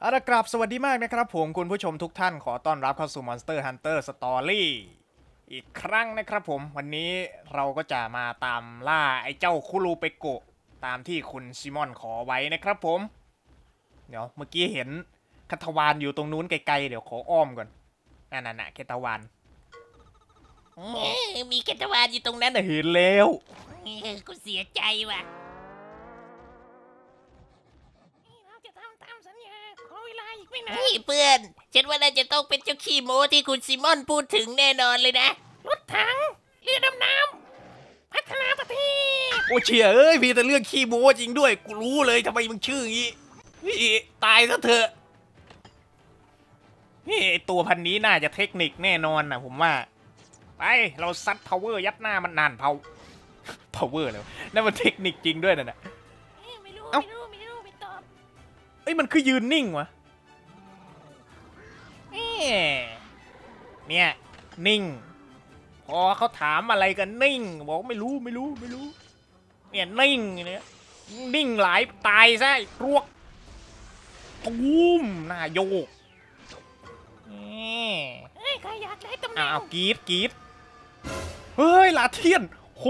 เอาละครับสวัสดีมากนะครับผมคุณผู้ชมทุกท่านขอต้อนรับเข้าสู่ Monster Hunter Story อีกครั้งนะครับผมวันนี้เราก็จะมาตามล่าไอ้เจ้าคุรูเปโกะตามที่คุณซิมอนขอไว้นะครับผม เดี๋ยวเมื่อกี้เห็นคัทวานอยู่ตรงนู้นไกลๆเดี๋ยวขออ้อมก่อนนั่นน่ะนะคัทวานเออมีแคทวานอยู่ตรงนั้นน่ะเห็นแล้ว เออกูเสียใจว่ะ ไม่นานเฮ้ยเพื่อน ฉันว่าน่าจะต้องเป็นเจ้าขี้โมที่คุณซิมอนพูดถึงแน่นอนเลยนะ รถถัง เรือดำน้ำพัฒนาประเทศ โอ้เชียเอ้ยพี่แต่เรื่องขี้โม้จริงด้วย กูรู้เลยทำไมมึงชื่ออย่างงี้พี่ตายซะเถอะนี่ไอ้ตัวพันนี้น่าจะเทคนิคแน่นอนนะผมว่า ไป เราซัด power ยัดหน้ามันนานเผา power แล้วนั่นมันเทคนิคจริงด้วยนะน่ะเอ้ยไม่รู้ เอ้า ไม่รู้ ไม่รู้ ไม่ตอบ เอ้ยมันคือยืนนิ่งวะ เอ๊ะเนี่ย นิ่ง พอเขาถามอะไรกันนิ่ง บอกไม่รู้ไม่รู้ไม่รู้ เนี่ยนิ่งเนี่ยนิ่งหลายตายซะไอ้รวกตูมหน้าโยกนี่เฮ้ยใครอยากได้ตำแหน่อ้างวกรีดกรีดเฮ้ยลาเทียนโห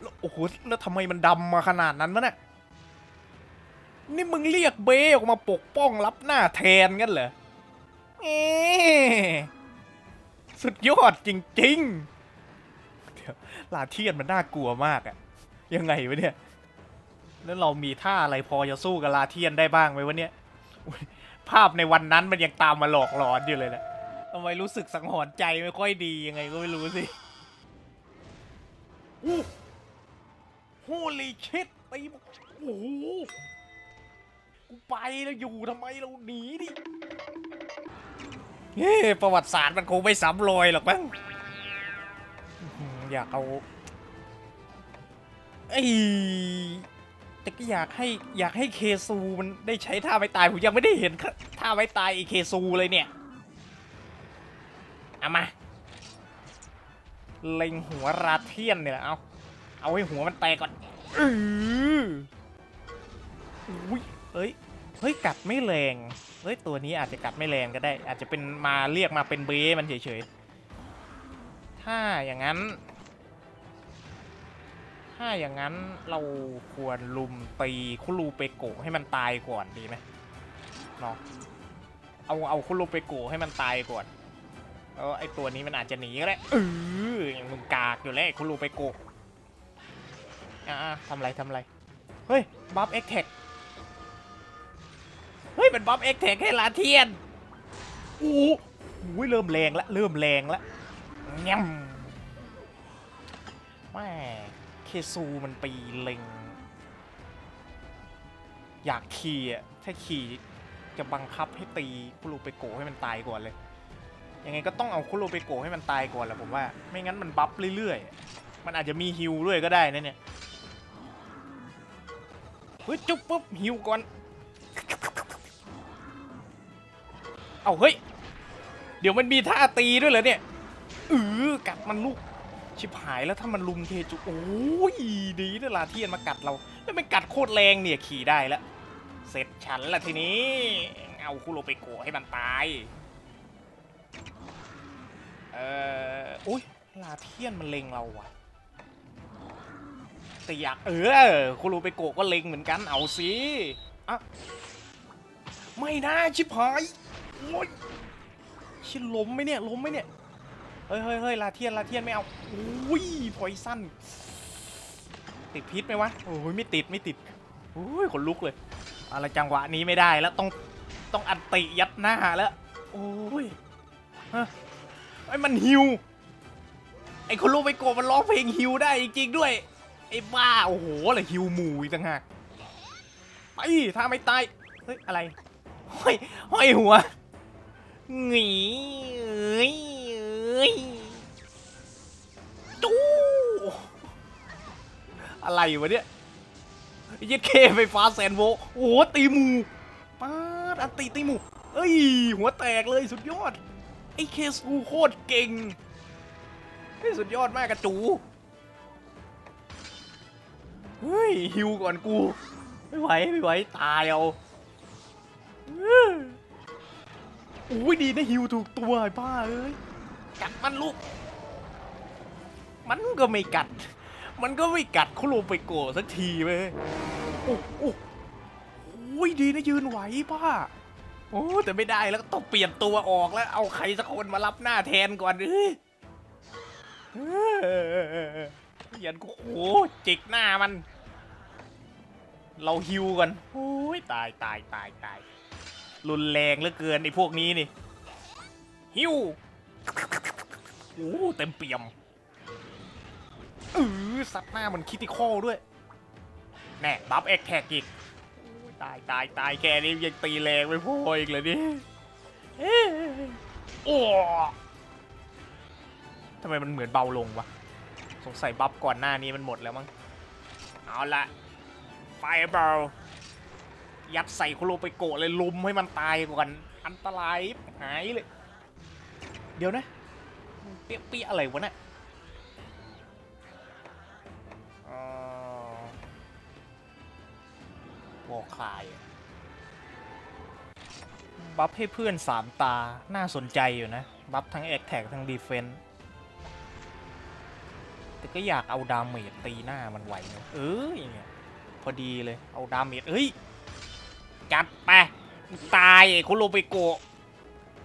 แล้วโอ้โหแล้วทำไมมันดำมาขนาดนั้นวะเนี่ยนี่มึงเรียกเบออกมาปกป้องรับหน้าแทนกันเหรอเอ๊ะ สุดยอดจริงๆ เดี๋ยวลาเทียนมันน่ากลัวมากอะยังไงวะเนี่ย แล้วเรามีท่าอะไรพอจะสู้กับลาเทียนได้บ้างไหมวะเนี่ย ภาพในวันนั้นมันยังตามมาหลอกหลอนอยู่เลยนะทำไมรู้สึกสังหรณ์ใจไม่ค่อยดียังไงก็ไม่รู้สิอู้ฮูลีชิตตีมโอ้โหกูไปแล้วอยู่ทำไมเราหนีดิ เฮ้ประวัติศาสตร์มันคงไม่ซ้ำรอยหรอกมั้งอยากเอาไอ้แต่ก็อยากให้อยากให้เคซูมันได้ใช้ท่าไม่ตายผมยังไม่ได้เห็นท่าไม่ตายไอ้เคซูเลยเนี่ยเอามาเล็งหัวราเทียนเนี่ยเอาเอาให้หัวมันแตกก่อนอืออุ้ยเฮ้ย เฮ้ยกัดไม่แรง เฮ้ยตัวนี้อาจจะกัดไม่แรงก็ได้ อาจจะเป็นมาเรียกมาเป็นเบมันเฉยๆ ถ้าอย่างนั้น ถ้าอย่างนั้นเราควรลุมตีคุรูเปโกให้มันตายก่อนดีไหมเนาะเอาเอาคุรูเปโกให้มันตายก่อนเออไอตัวนี้มันอาจจะหนีก็ได้เอออย่างมึงกากอยู่แล้วคุรูเปโกอ่าทำไรทำไร เฮ้ยบัฟเอ็กแท็ก ฮ้ยมันบัฟเอ็กแท็กให้ลาเทียนโอ้โหเริ่มแรงละเริ่มแรงละแง่มแม่เคซูมันไปเล็ง อยากขี่อะถ้าขี่จะบังคับให้ตีคุรูเปโกะให้มันตายก่อนเลยยังไงก็ต้องเอาคุโรเปโกะให้มันตายก่อนแหละผมว่า ไม่งั้นมันบัฟเรื่อยๆ มันอาจจะมีฮิวด้วยก็ได้นะเนี่ยเฮ้ยจุ๊บปุ๊บฮิวก่อน เอาเฮ้ย เดี๋ยวมันมีท่าตีด้วยเหรอเนี่ยเออกัดมันลูก ชิบหายแล้วถ้ามันลุมเทจุ โอ้ยดีนะลาเทียนมากัดเรา แล้วมันกัดโคตรแรงเนี่ยขี่ได้แล้ว เสร็จฉันละทีนี้ เอาคุโรเปโกะให้มันตาย เอออุ้ยลาเทียนมันเล็งเราว่ะแต่อยากเออคุรูไปโกะก็เล็งเหมือนกัน เอาสิอะไม่นะชิบหาย โอ้ยชิล้มไหมเนี่ยล้มไหมเนี่ยเฮ้ยเฮ้ยเฮ้ยลาเทียนลาเทียนไม่เอาอุ้ยพอยสั้นติดพิษไหมวะโอ้ยไม่ติดไม่ติดโอ้ยขนลุกเลยอะไรจังหวะนี้ไม่ได้แล้วต้องต้องอันติยัดหน้าแล้วโอ้ยฮะไอ้มันฮิวไอ้คนลูกไปโกะมันร้องเพลงฮิวได้จริงๆด้วยไอ้บ้าโอ้โหอะไรฮิวหมูอีกต่างหากไปถ้าไม่ตายเฮ้ยอะไรห้อยห้อยหัว หงีเอ้ยเอ้ยจู้อะไรวะเนี่ยยัดเคไฟฟ้าแสนโวโอ้โหตีหมูป้าดอันตีตีหมูเอ้ย หัวแตกเลยสุดยอด ไอ้เคสูโคตรเก่งเฮ้ยสุดยอดมากกระจูเฮ้ยฮิวก่อนกู ไม่ไหว ไม่ไหว ตายเอา อุ้ยดีนะฮิวถูกตัวไอ้บ้าเอ้ยกัดมันลูก มันก็ไม่กัด มันก็ไม่กัดคุโรไปโกะสักทีเว้ยโอ้โอ้ยดีนะยืนไหวป้าโอ้แต่ไม่ได้แล้วต้องเปลี่ยนตัวออกแล้ว เอาใครสักคนมารับหน้าแทนก่อนเอ้ยเออยันกูโอ้จิกหน้ามัน เราฮิวกันโอ้ยตายตายตายตาย รุนแรงเหลือเกินไอ้พวกนี้นี่ฮิวโอ้เต็มเปี่ยมเออซัดหน้ามันคิติคอลด้วยแน่บัฟเอ็กแท็กอีกตายตายตายแกนี่ยังตีแรงไม่พออีกเลยนี่โอ้ทำไมมันเหมือนเบาลงวะ สงสัยบัฟก่อนหน้านี้มันหมดแล้วมั้ง เอาละไฟเบล ยัดใส่โคโลไปโกะเลยลุมให้มันตายก่อน อันตรายหายเลย เดี๋ยวนะ เปี้ยเปี้ยอะไรวะเนี่ยเอ่อวอคลายบัฟให้เพื่อนสามตา น่าสนใจอยู่นะ บัฟทั้งแอคแท็กทั้งดีเฟนต์แต่ก็อยากเอาดาเมจตีหน้ามันไหวนะเอออย่างเงี้ยพอดีเลย เอาดาเมจเฮ้ย จัดไปตายไอ้คุโรเปโกะ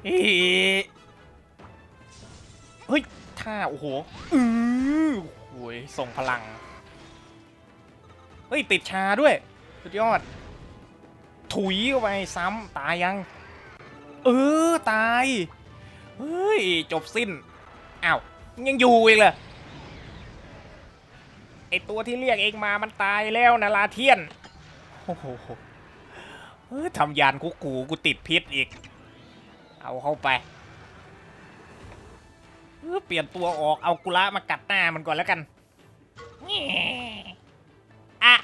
เฮ้ยเฮ้ยท่าโอ้โหอือโอ้ยส่งพลัง เฮ้ย ติดชาด้วย สุดยอด ถุยเข้าไปซ้ำตายยัง เออ ตาย เฮ้ย จบสิ้นอ้าวยังอยู่อีกเหรอไอตัวที่เรียกเองมามันตายแล้วนะลาเทียน โอ้โห ทำยานกุกูกูติดพิษอีก เอาเข้าไป เปลี่ยนตัวออกเอากุละมากัดหน้ามันก่อนแล้วกันแง่อะ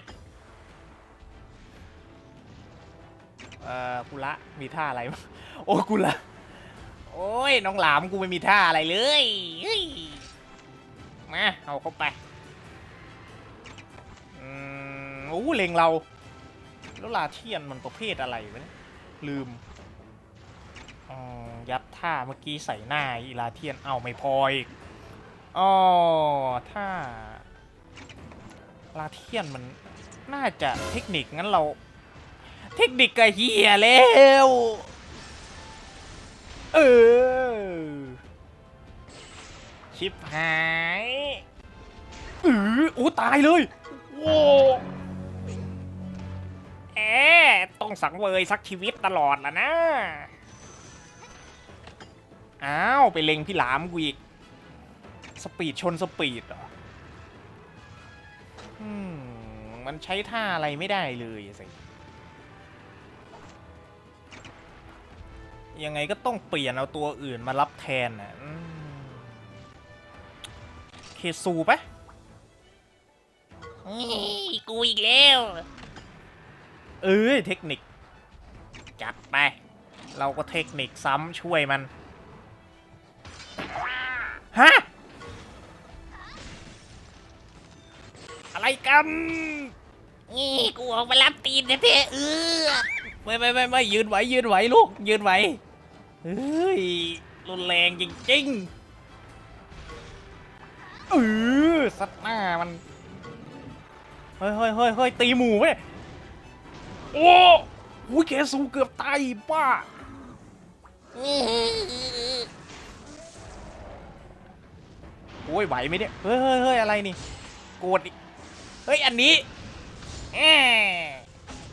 เอ่อกุละมีท่าอะไรโอ้กุละโอ้ยน้องหลามกูไม่มีท่าอะไรเลยเฮ้ยมาเอาเข้าไปอืมโอ้เล็งเรา แล้วลาเทียนมันประเภทอะไรวะเนี่ยลืมยัดท่าเมื่อกี้ใส่หน้าอีลาเทียนเอาไม่พออีกอ๋อท่าลาเทียนมันน่าจะเทคนิคงั้นเรา เทคนิคก็เฮียแล้วเออชิบหายอือโอ้ตายเลยโว้ ต้องสังเวยสักชีวิตตลอดล่ะนะ อ้าว ไปเล็งพี่หลามกูอีก สปีดชนสปีดเหรอมันใช้ท่าอะไรไม่ได้เลยสิ ยังไงก็ต้องเปลี่ยนเอาตัวอื่นมารับแทนน่ะเคซูปะนี่กูอีกแล้ว เอ้ยเทคนิค จัดไป เราก็เทคนิคซ้ำช่วยมัน ฮะ อะไรกันนี่กูออกมารับตีนแท้ๆเออไม่ไม่ไม่ไม่ยืนไหวยืนไหวลูก ยืนไหวเฮ้ยรุนแรงจริงๆเออสัดหน้ามัน เฮ้ยเฮ้ยเฮ้ยเฮ้ยตีหมูเว้ย โอ้โหแกสูเกือบตายป้าโอ้ยไหวไหมเนี่ยเฮ้ยเฮ้ยเฮ้ยอะไรนี่โกรธอีกเฮ้ย อันนี้แหม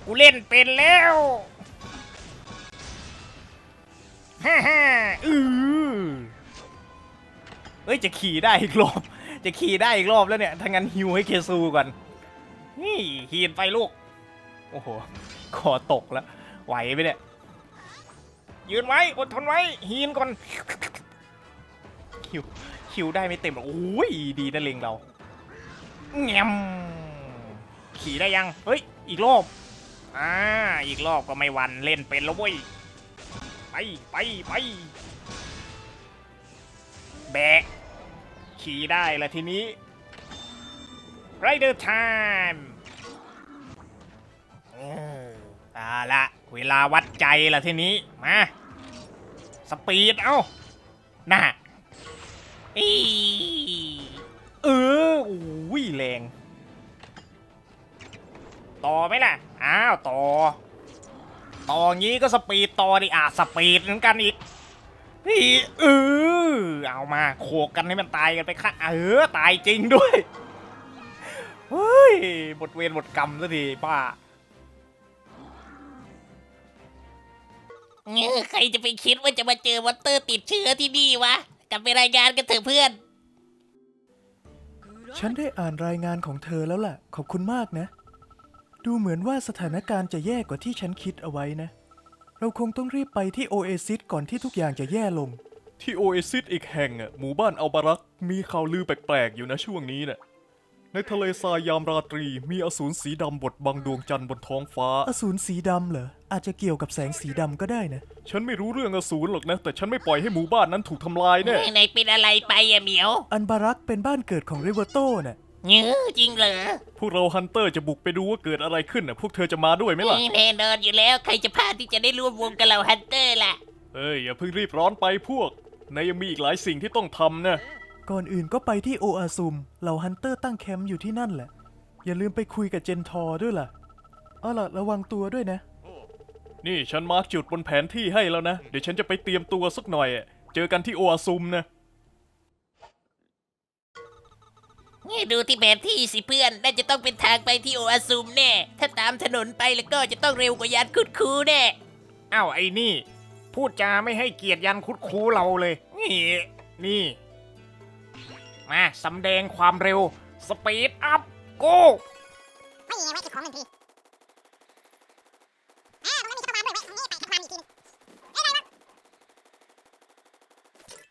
กูเล่นเป็นแล้วฮ่าฮ่าอือเฮ้ย จะขี่ได้อีกรอบ จะขี่ได้อีกรอบแล้วเนี่ย ถ้างั้นฮิวให้เคซูก่อน นี่ฮีนไปลูก โอ้โหคอตกแล้ว ไหวไหมเนี่ย ยืนไว้ อดทนไว้ ฮีนก่อน คิว คิวได้ไม่เต็มหรอกโอ้ย ดีนะเล็งเราแงมขี่ได้ยัง เฮ้ย อีกรอบ อ่า อีกรอบก็ไม่วันเล่นเป็นแล้วเว้ย ไป ไป ไป แบะ ขี่ได้ละทีนี้ Rider Time เออ เอาละเวลาวัดใจละทีนี้ มา สปีด เอ้าน่ะอีเออโอ้ยแรง ต่อไหมล่ะ อ้าว ต่อ ต่องี้ก็สปีด ต่อดิอะสปีดเหมือนกันอีกนี่เออเอามาโขกกันให้มันตายกันไปค่ะเออ ตายจริงด้วย เฮ้ย หมดเวรหมดกรรมซะทีป้า เงอใครจะไปคิดว่าจะมาเจอมอนเตอร์ติดเชื้อที่นี่วะกลับไปรายงานกันเถอะเพื่อน ฉันได้อ่านรายงานของเธอแล้วล่ะ ขอบคุณมากนะ ดูเหมือนว่าสถานการณ์จะแย่กว่าที่ฉันคิดเอาไว้นะ เราคงต้องรีบไปที่โอเอซิสก่อนที่ทุกอย่างจะแย่ลง ที่โอเอซิสอีกแห่งอะหมู่บ้านอัลบารัก มีข่าวลือแปลกๆอยู่นะช่วงนี้น่ะ ในทะเลทรายยามราตรีมีอสูรสีดำบดบังดวงจันทร์บนท้องฟ้า อสูรสีดำเหรอ อาจจะเกี่ยวกับแสงสีดำก็ได้นะ ฉันไม่รู้เรื่องอสูรหรอกนะ แต่ฉันไม่ปล่อยให้หมู่บ้านนั้นถูกทำลายแน่ ไหนเป็นอะไรไปอะเหมียวอันบารักเป็นบ้านเกิดของริเวอร์โตน่ะ เงอจริงเหรอพวกเราฮันเตอร์จะบุกไปดูว่าเกิดอะไรขึ้นน่ะ พวกเธอจะมาด้วยไหมล่ะ แน่นอนอยู่แล้วใครจะพลาดที่จะได้ร่วมวงกับเราฮันเตอร์ล่ะ เอ้ยอย่าเพิ่งรีบร้อนไปพวกนายยังมีอีกหลายสิ่งที่ต้องทำนะ ก่อนอื่นก็ไปที่โออาซุมเหล่าฮันเตอร์ตั้งแคมป์อยู่ที่นั่นแหละ อย่าลืมไปคุยกับเจนทอร์ด้วยล่ะ เอาล่ะ ระวังตัวด้วยนะ นี่ฉันมาร์กจุดบนแผนที่ให้แล้วนะ เดี๋ยวฉันจะไปเตรียมตัวสักหน่อยอะเจอกันที่โออาซุมนะ นี่ดูที่แผนที่สิเพื่อนน่าจะต้องเป็นทางไปที่โออาซุมแน่ ถ้าตามถนนไปแล้วก็จะต้องเร็วกว่ายานคุดคูแน่ อ้าวไอ้นี่ พูดจาไม่ให้เกียรติยันคุดคูเราเลยนี่นี่ มาสำแดงความเร็ว สปีดอัพโก้ไม่มีไว้เก็บของหนึ่งทีอ่าตรงนั้นมีสะพานด้วยไว้ตรงนี้ไปสะพานอีกทีหนึงเอ้ยอะไรวะ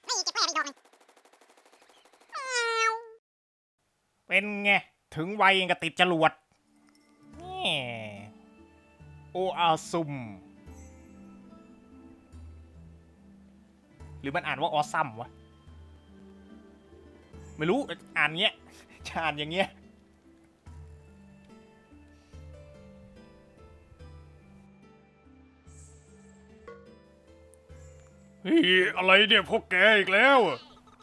ไม่เก็บแหวนอีกดอกหนึ่งอ้าวเป็นไง ถึงไวยังกับติดจรวดนี่โออาซุม หรือมันอ่านว่าออซัมวะ ไม่รู้อ่านเงี้ยจะอ่านอย่างเงี้ยเฮ้ยอะไรเนี่ยพวกแกอีกแล้วอะ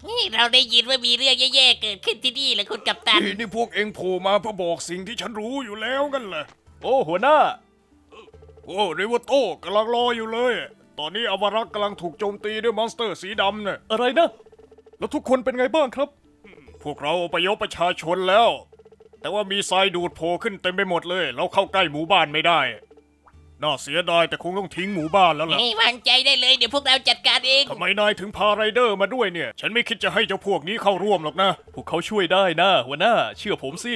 นี่เราได้ยินว่ามีเรื่องแย่ๆเกิดขึ้นที่นี่แหละคุณกัปตัน เฮ้ยนี่พวกเองโผล่มาเพื่อบอกสิ่งที่ฉันรู้อยู่แล้วกันเหรอโอ้หัวหน้า โอ้ริวโต้กำลังรออยู่เลย ตอนนี้อวารักษ์กำลังถูกโจมตีด้วยมอนสเตอร์สีดำเนี่ย อะไรนะ แล้วทุกคนเป็นไงบ้างครับ พวกเราไปยกประชาชนแล้ว แต่ว่ามีทรายดูดโผล่ขึ้นเต็มไปหมดเลย เราเข้าใกล้หมู่บ้านไม่ได้ น่าเสียดายแต่คงต้องทิ้งหมู่บ้านแล้วล่ะ นี่วางใจได้เลยเดี๋ยวพวกเราจัดการเอง ทำไมนายถึงพาไรเดอร์มาด้วยเนี่ย ฉันไม่คิดจะให้เจ้าพวกนี้เข้าร่วมหรอกนะ พวกเขาช่วยได้นะหัวหน้า เชื่อผมสิ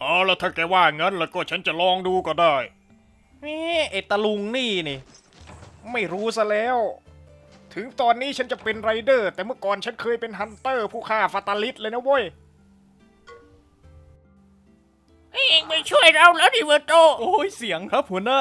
เอาละถ้าแกว่างั้นแล้วก็ฉันจะลองดูก็ได้ นี่ไอตะลุงนี่นี่ ไม่รู้ซะแล้ว ถึงตอนนี้ฉันจะเป็นไรเดอร์ แต่เมื่อก่อนฉันเคยเป็นฮันเตอร์ผู้ฆ่าฟาตาลิสเลยนะเว้ย เองไปช่วยเราแล้วดิเวอร์โตโอ้ยเสียงครับหัวหน้า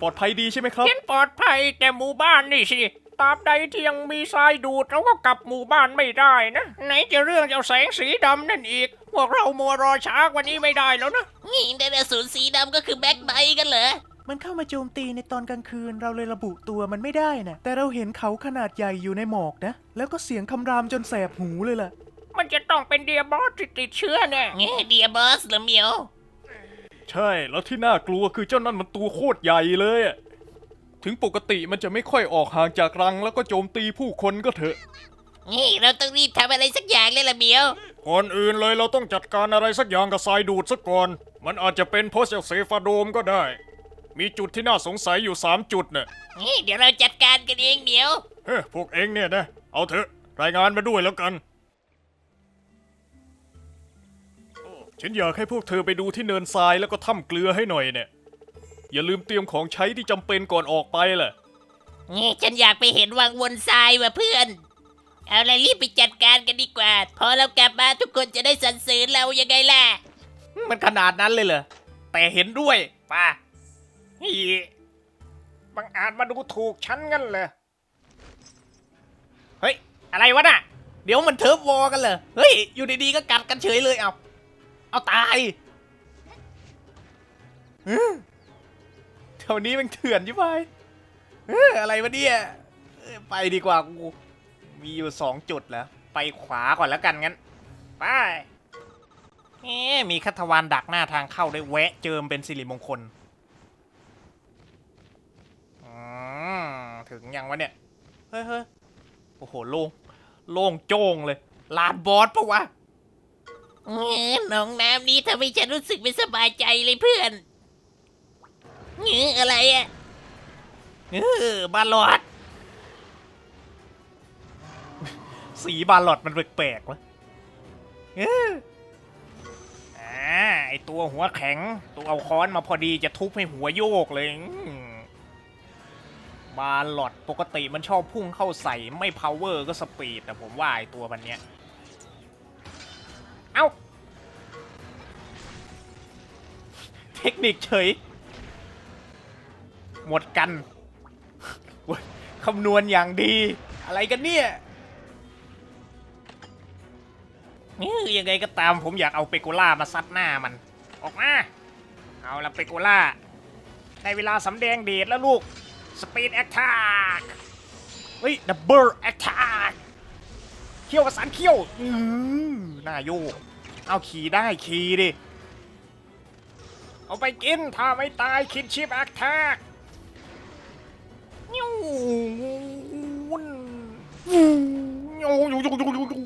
ปลอดภัยดีใช่ไหมครับ ฉันปลอดภัยแต่หมู่บ้านนี่สิตราบใดที่ยังมีทรายดูดเราก็กลับหมู่บ้านไม่ได้นะ ไหนจะเรื่องเจ้าแสงสีดำนั่นอีก พวกเรามัวรอช้ากว่านี้ไม่ได้แล้วนะ นี่เดนสูนสีดำก็คือแบ็คไบกันเหรอ มันเข้ามาโจมตีในตอนกลางคืนเราเลยระบุตัวมันไม่ได้นะแต่เราเห็นเขาขนาดใหญ่อยู่ในหมอกนะ แล้วก็เสียงคำรามจนแสบหูเลยล่ะ มันจะต้องเป็นเดียบอสที่ติดเชื้อแน่เงี้ยเดียบอสเหรอเหมียว ใช่ แล้วที่น่ากลัวคือเจ้านั่นมันตัวโคตรใหญ่เลยอะถึงปกติมันจะไม่ค่อยออกห่างจากรังแล้วก็โจมตีผู้คนก็เถอะ นี่เราต้องรีบทำอะไรสักอย่างเลยล่ะเหมียว ก่อนอื่นเลยเราต้องจัดการอะไรสักอย่างกับทรายดูดซะก่อน มันอาจจะเป็นเพราะเจ้าเซฟาโดมก็ได้ มีจุดที่น่าสงสัยอยู่ 3 จุดน่ะนี่เดี๋ยวเราจัดการกันเองเหมียว เฮ้ยพวกเองเนี่ยนะ เอาเถอะรายงานมาด้วยแล้วกัน ฉันอยากให้พวกเธอไปดูที่เนินทรายแล้วก็ถ้ำเกลือให้หน่อยเนี่ย อย่าลืมเตรียมของใช้ที่จำเป็นก่อนออกไปล่ะนี่ฉันอยากไปเห็นวังวนทรายว่ะเพื่อน เอาละรีบไปจัดการกันดีกว่า พอเรากลับมาทุกคนจะได้สรรเสริญเรายังไงล่ะ มันขนาดนั้นเลยเหรอ แต่เห็นด้วยป่ะ ฮีบังอาจมาดูถูกฉันกันเลย เฮ้ย อะไรวะน่ะ เดี๋ยวมันเทิร์ฟวอกันเหรอ เฮ้ย อยู่ดีๆก็กัดกันเฉยเลย เอา เอาตายเฮ้ยแถวนี้มันเถื่อนใช่ไหมเฮ้ยอะไรวะเนี่ย ไปดีกว่ากู มีอยู่สองจุดแล้ว ไปขวาก่อนแล้วกันงั้น ไปเอ๊มีคัทวานดักหน้าทางเข้าได้แวะเจิมเป็นสิริมงคล อืม ถึงยังวะเนี่ย เฮ้ยเฮ้ยโอ้โหโล่งโล่งโจ้งเลย ลานบอสปะวะเออน้องน้ำนี้ทำให้ฉันรู้สึกไม่สบายใจเลยเพื่อนเอออะไรอะเออบาลอด สีบาลอดมันแปลกๆวะเอออ่าไอตัวหัวแข็ง ตัวเอาค้อนมาพอดีจะทุบให้หัวโยกเลยอืม บาลอดปกติมันชอบพุ่งเข้าใส่ไม่ power ก็สปีดแต่ผมว่าไอตัวมันเนี้ย เอ้า เทคนิคเฉย หมดกันคำนวณอย่างดี อะไรกันเนี่ยเอ้ยยังไงก็ตามผมอยากเอาเปโกล่ามาซัดหน้ามัน ออกมา เอาละเปโกล่าได้เวลาสำแดงเดชแล้วลูก สปีดแอคทากเฮ้ยดับเบิลแอคทากเขี้ยวประสานเขี้ยวอือหน้าโยกเอาขี่ได้ขี่ดิ เอาไปกิน ถ้าไม่ตายคิดชิปแอคแทกยูนยูยูยูยูยูยู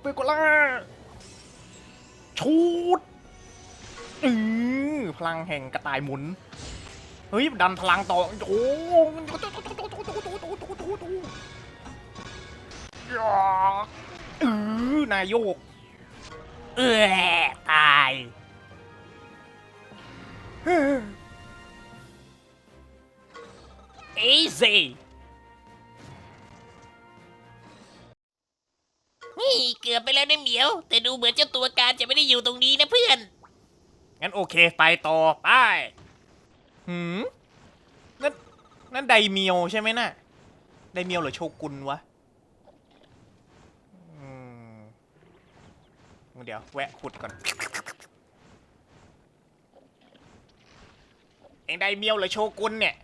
เปโกล่าชูดอือพลังแห่งกระต่ายหมุน เฮ้ยดันพลังต่อโอ้ยออนายโยก เออตายเอซีนี่เกือบไปแล้วนะเหมียว แต่ดูเหมือนเจ้าตัวการจะไม่ได้อยู่ตรงนี้นะเพื่อน งั้นโอเค ไปต่อ ไป หืมนั่นนั่นไดเมียวใช่ไหมน่ะ ไดเมียวหรือโชกุนวะอืมเดี๋ยวแวะขุดก่อน เองไดเมียวหรือโชกุนเนี่ย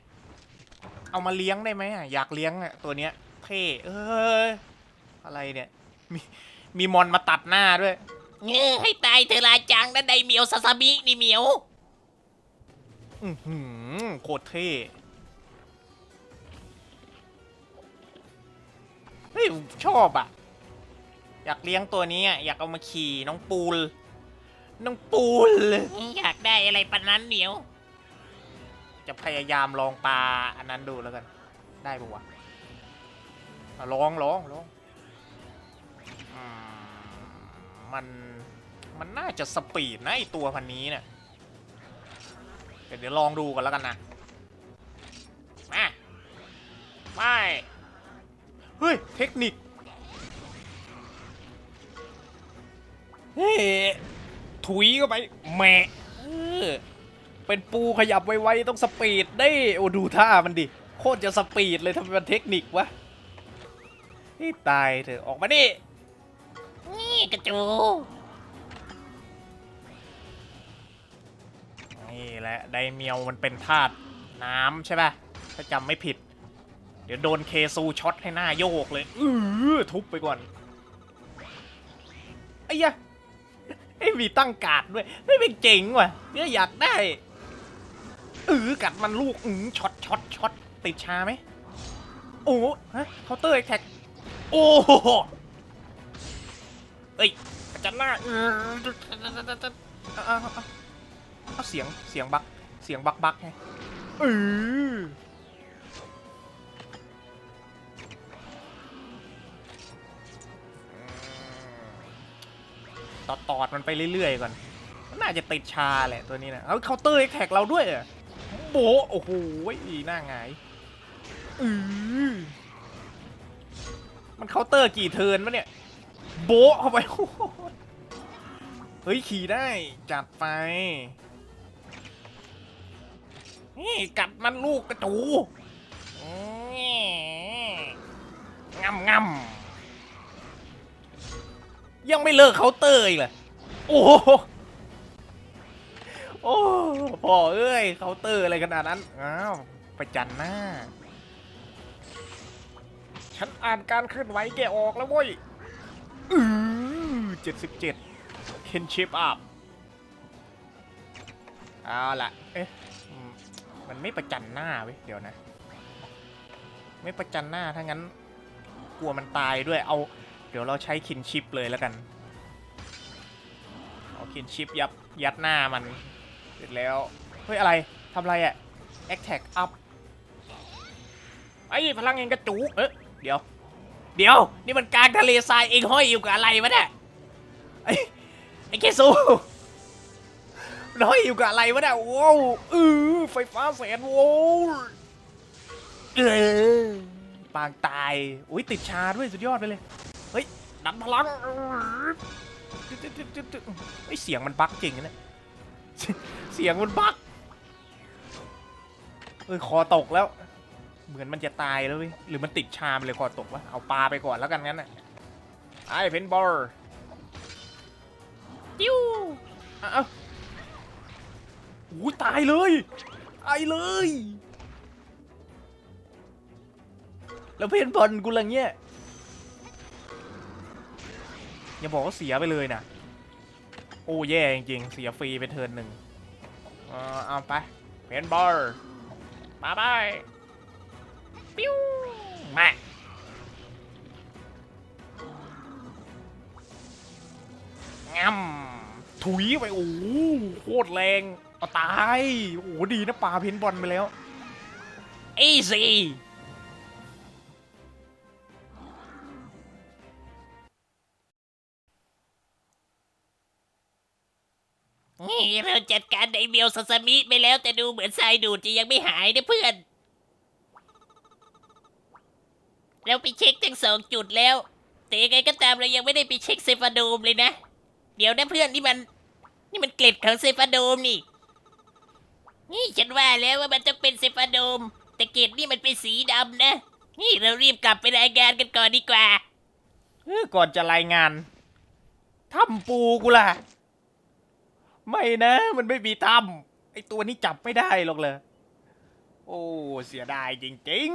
เอามาเลี้ยงได้ไหมอะ อยากเลี้ยงอะตัวเนี้ย เท่เอ้ยอะไรเนี่ย มีมีมอนมาตัดหน้าด้วยเออให้ตายเธอะลาจังนั่นไดเหมียวซาซามินี่เหมียว อือหือ โคตรเท่เฮ้ยผมชอบอะอยากเลี้ยงตัวนี้อะอยากเอามาขี่น้องปูล น้องปูลอยากได้อะไรปานนั้นเหมียว จะพยายามลองปลาอันนั้นดูแล้วกัน ได้ปะวะอะลองลองลองอืมมัน มันน่าจะสปีดนะไอตัวพันนี้เนี่ย เดี๋ยวเดี๋ยวลองดูกันแล้วกันนะมาไปเฮ้ย เทคนิค เฮ้ยถุยเข้าไปแหมะเออเป็นปูขยับไวๆต้องสปีดได้ โอ้ดูท่ามันดิ โคตรจะสปีดเลยทำไมมันเทคนิควะนี่ตายเถอะออกมาดินี่กระจู นี่แหละไดเมียวมันเป็นธาตุน้ำใช่ป่ะ ถ้าจำไม่ผิด เดี๋ยวโดนเคซูช็อตให้หน้าโยกเลย อือทุบไปก่อน ไอ้ยะไอ้มีตั้งการ์ดด้วย ไม่เป็นเจ๋งว่ะเนี่ยอยากได้เออกัดมันลูก อือช็อตช็อตช็อตติดชาไหม โอ้โหฮะเคาน์เตอร์แท็ก โอ้โหเอ้ยจัดหน้า เออเอาเอาเอาเอาเสียงเสียงบักเสียงบักบักไงเออตอดตอดมันไปเรื่อยๆก่อนมันน่าจะติดชาแหละตัวนี้นะเอาเคาน์เตอร์แท็กเราด้วยเหรอโบะโอ้โหหน้าหงายอือมันเคาน์เตอร์กี่เทิร์นวะเนี่ย โบะเข้าไปโอ้โหเฮ้ย ขี่ได้ จัดไป นี่กัดมันลูกกระจูงำงำยังไม่เลิกเคาน์เตอร์อีกเลยโอ้โหโอ้พ่อเอ้ยเคาน์เตอร์อะไรขนาดนั้นอ้าวไปจันหน้า ฉันอ่านการเคลื่อนไหวแกออกแล้วเว้ยอือเจ็ดสิบเจ็ดเคนชิปอัพเอาละเอ๊ะ มันไม่ประจันหน้าเว้ยเดี๋ยวนะ ไม่ประจันหน้าถ้างั้น กลัวมันตายด้วยเอา เดี๋ยวเราใช้คินชิปเลยแล้วกันเอาคินชิปยับยัดหน้ามันเสร็จแล้วเฮ้ยอะไรทำอะไรอะ Attack up ไอ้พลังเองกระจูกเอ๊ะเดี๋ยว เดี๋ยว นี่มันกลางทะเลทรายเองห้อยอยู่กับอะไรวะเนี่ยไอ้ไอ้เคซู นห้อยอยู่กับอะไรวะเนี่ยว้าวอือไฟฟ้าแสนโวลต์เออปางตายอุ้ยติดชาด้วยสุดยอดไปเลย เฮ้ยดันพลังตึ๊ดตึ๊ดตึ๊ดตึ๊ดตึ๊ดเฮ้ยเสียงมันบั๊กจริงนะเนี่ยเสียงมันบั๊กเออคอตกแล้ว เหมือนมันจะตายแล้วเว้ยหรือมันติดชามเลยคอตกวะเอาปลาไปก่อนแล้วกันงั้นน่ะไอ้เพนบอลติ้วอ้าวโอู้ตายเลยตายเลย แล้วเพนบอลกูละเงี้ยอย่าบอกว่าเสียไปเลยนะโอ้แย่จริงๆเสียฟรีไปเทิร์นหนึ่งเออเอาไปเพนบอลมาไปปิ้วมางำถุยไปโอ้โหโคตรแรง เอาตาย โอ้โหดีนะปลาเพ้นบอลไปแล้วอีซี่นี่เราจัดการไดเมียวซาซามิไปแล้วแต่ดูเหมือนทรายดูดจะยังไม่หายนะเพื่อน เราไปเช็คทั้งสองจุดแล้ว แต่ยังไงก็ตามเรายังไม่ได้ไปเช็คเซฟาโดมเลยนะ เดี๋ยวนะเพื่อนนี่มัน นี่มันเกล็ดของเซฟาโดมนี่ นี่ฉันว่าแล้วว่ามันต้องเป็นเซฟาโดม แต่เกล็ดนี่มันเป็นสีดำนะ นี่เรารีบกลับไปรายงานกันก่อนดีกว่า เออก่อนจะรายงานถ้ำปูกูล่ะ ไม่นะมันไม่มีถ้ำไอตัวนี้จับไม่ได้หรอกเลยโอ้เสียดายจริง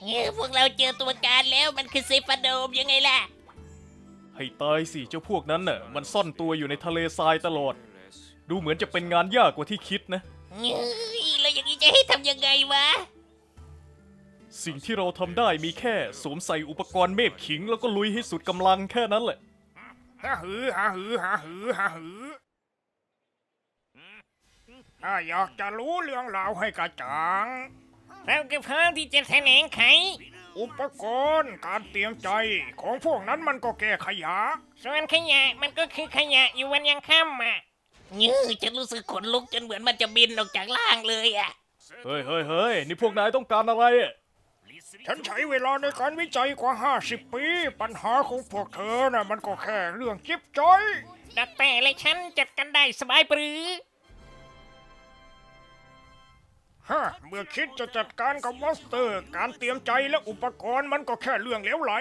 เออพวกเราเจอตัวการแล้วมันคือเซฟาโดมยังไงล่ะๆให้ตายสิเจ้าพวกนั้นน่ะมันซ่อนตัวอยู่ในทะเลทรายตลอด ดูเหมือนจะเป็นงานยากกว่าที่คิดนะ เฮ้ยแล้วอย่างนี้จะให้ทำยังไงวะ สิ่งที่เราทำได้มีแค่สวมใส่อุปกรณ์เมฆขิง แล้วก็ลุยให้สุดกำลังแค่นั้นแหละฮาหือฮาหือฮาหือฮาหือถ้าอยากจะรู้เรื่องราวให้กระจ่าง เราก็พร้อมที่จะแถลงไข อุปกรณ์การเตรียมใจของพวกนั้นมันก็แก้ขยะ ส่วนขยะมันก็คือขยะอยู่วันยังค่ำอะเนื้อฉันรู้สึกขนลุกจนเหมือนมันจะบินออกจากล่างเลยอะ เฮ้ยเฮ้ยเฮ้ยนี่พวกนายต้องการอะไรอะฉันใช้เวลาในการวิจัยกว่า 50 ปี ปัญหาของพวกเธอน่ะมันก็แค่เรื่องจิ๊บจ้อย ดักแต่และฉันจัดกันได้สบายปรือ ฮะเมื่อคิดจะจัดการกับมอนสเตอร์ การเตรียมใจและอุปกรณ์มันก็แค่เรื่องเหลวไหล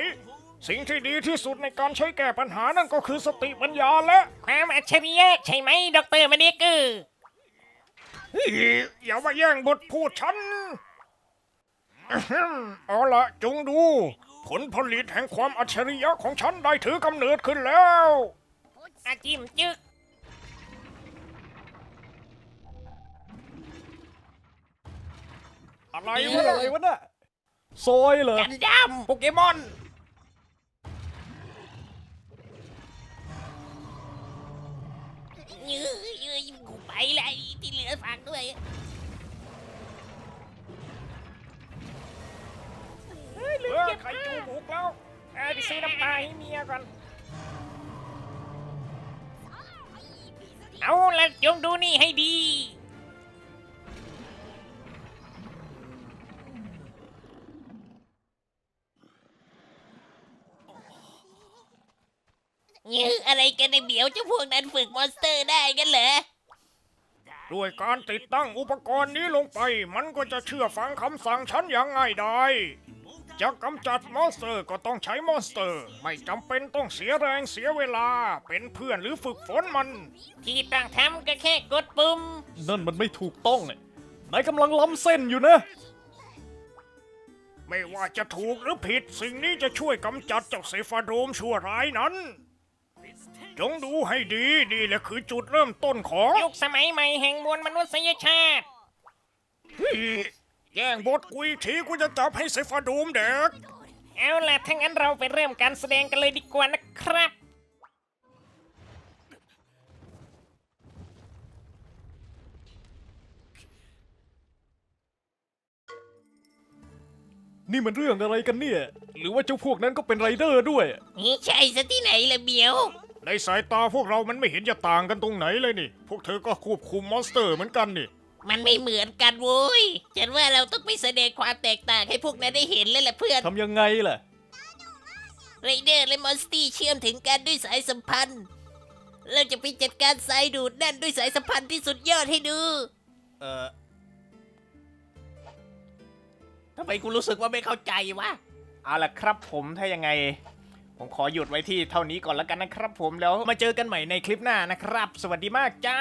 สิ่งที่ดีที่สุดในการใช้แก้ปัญหานั่นก็คือสติปัญญาและความอัจฉริยะใช่ไหมดรมาเนเกอร์เฮ้ยอย่ามาแย่งบทพูดฉันอะฮึ่มเอาละจงดู ผลผลิตแห่งความอัจฉริยะของฉันได้ถือกำเนิดขึ้นแล้วอาจิมจึก อะไรๆวะอะไรวะน่ะซอยเหรอกันดโปเกมอนำเยื้อเยื้อกูไปเลยที่เหลือฝากด้วยเออใครจูบุกแล้วเออไปซื้อน้ำปลาให้เมียก่อน เอาละจงดูนี่ให้ดี เยอะอะไรกันในเบียวเจ้าพวกนั้นฝึกมอนสเตอร์ได้กันเหรอ ด้วยการติดตั้งอุปกรณ์นี้ลงไป มันก็จะเชื่อฟังคำสั่งฉันอย่างง่ายดายจะกำจัดมอนสเตอร์ก็ต้องใช้มอนสเตอร์ ไม่จำเป็นต้องเสียแรงเสียเวลา เป็นเพื่อนหรือฝึกฝนมัน ที่ต้องทำก็แค่กดปุ่ม นั่นมันไม่ถูกต้องเนี่ยนายกำลังล้ำเส้นอยู่นะ ไม่ว่าจะถูกหรือผิดสิ่งนี้จะช่วยกำจัดเจ้าเซฟาโดมชั่วร้ายนั้น จงดูให้ดีนี่แหละคือจุดเริ่มต้นของยุคสมัยใหม่แห่งมวลมนุษยชาติ แย่งบทกุยทีกูจะจับให้เซฟาโดมเด็ก เอาล่ะถ้างั้นเราไปเริ่มการแสดงกันเลยดีกว่านะครับ นี่มันเรื่องอะไรกันเนี่ย หรือว่าเจ้าพวกนั้นก็เป็นไรเดอร์ด้วย นี่ใช่ซะที่ไหนละเบียว ในสายตาพวกเรามันไม่เห็นจะต่างกันตรงไหนเลยนี่ พวกเธอก็ควบคุมมอนสเตอร์เหมือนกันนี่ มันไม่เหมือนกันโว้ยฉันว่าเราต้องไปแสดงความแตกต่างให้พวกนั้นได้เห็นเลยแหละเพื่อน ทำยังไงล่ะ ไรเดอร์และมอนสตี้เชื่อมถึงกันด้วยสายสัมพันธ์ เราจะไปจัดการสายดูดนั่นด้วยสายสัมพันธ์ที่สุดยอดให้ดู เออทำไมกูรู้สึกว่าไม่เข้าใจวะ เอาล่ะครับผมถ้ายังไง ผมขอหยุดไว้ที่เท่านี้ก่อนแล้วกันนะครับผมแล้วมาเจอกันใหม่ในคลิปหน้านะครับ สวัสดีมากจ้า